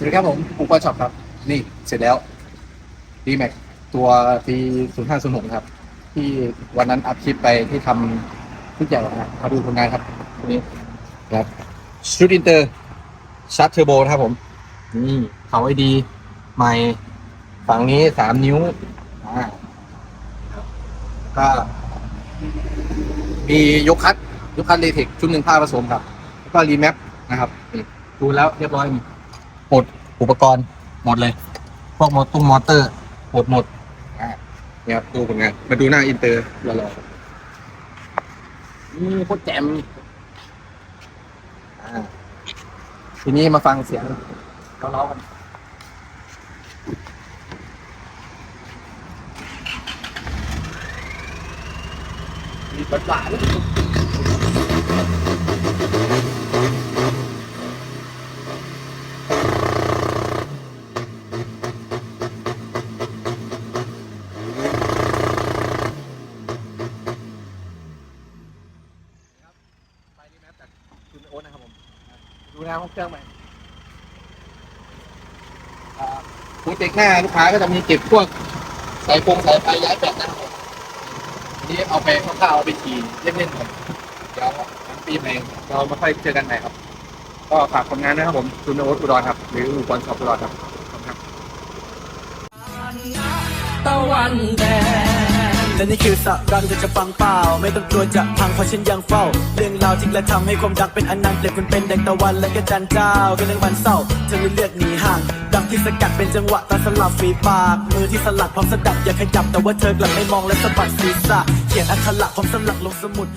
สวัสดีครับผมปุ๊กป้าช็อปครับ นี่เสร็จแล้วดีแม็กตัวปีศูนย์ห้าศูนย์หกครับ ที่วันนั้นอัพคลิปไปที่ทำทุกอย่างนะมาดูผลงานครับตัวนี้ครับชุดอินเตอร์ชัดเทอร์โบนะครับผม นี่เขาไอดีใหม่ฝั่งนี้สามนิ้วอ่าครับก็มียกคัดยกคัดเลเทคชุดหนึ่งผ้าผสมครับ แล้วก็รีแมปนะครับนี่ดูแล้วเรียบร้อยมี หมดอุปกรณ์หมดเลย พวกมอตุ้มมอเตอร์หมดหมดอ่าเนี่ยครับดูผลงานมาดูหน้าอินเตอร์รอๆนี่โคตรแจ่มอ่าทีนี้มาฟังเสียงเราเล่าๆกันมีหวานๆ ไปรีแมปจาก คุณโอ๊ตนะครับผมดูหน้าห้องเครื่องใหม่โปรเจกต์หน้าลูกค้าก็จะมีเก็บพวกสายฟงสายไฟย้ายแบตนะครับผมอันนี้เอาไปคร่าวๆเอาไปขี่เล่นๆก่อนเดี๋ยวหลังปีใหม่เรามาค่อยเจอกันใหม่ครับ ก็ฝากผลงานนะครับผมคุณโอ๊ตอุดรครับ หรืออุปกรณ์ช็อปอุดรครับขอบคุณครับตะวันแดงและนี่คือสะดังจะจะฟังเปล่า ไม่ต้องกลัวจะพังเพราะฉันยังเฝ้าเรื่องราว จริงและทำให้ความดังเป็นอนันต์เปลี่ยนคุณเป็นแดงตะวันและก็จันเจ้าเป็นเรื่องวันเศร้าเธอเลยเลือกหนีห่างดังที่สกัดเป็นจังหวะตอนสลับฝีปาก มือที่สลัดพร้อมสะดับอย่าขยับแต่ว่าเธอกลับไม่มองและสะบัดศีรษะเขียนอักขระพร้อมสลักลงสมุด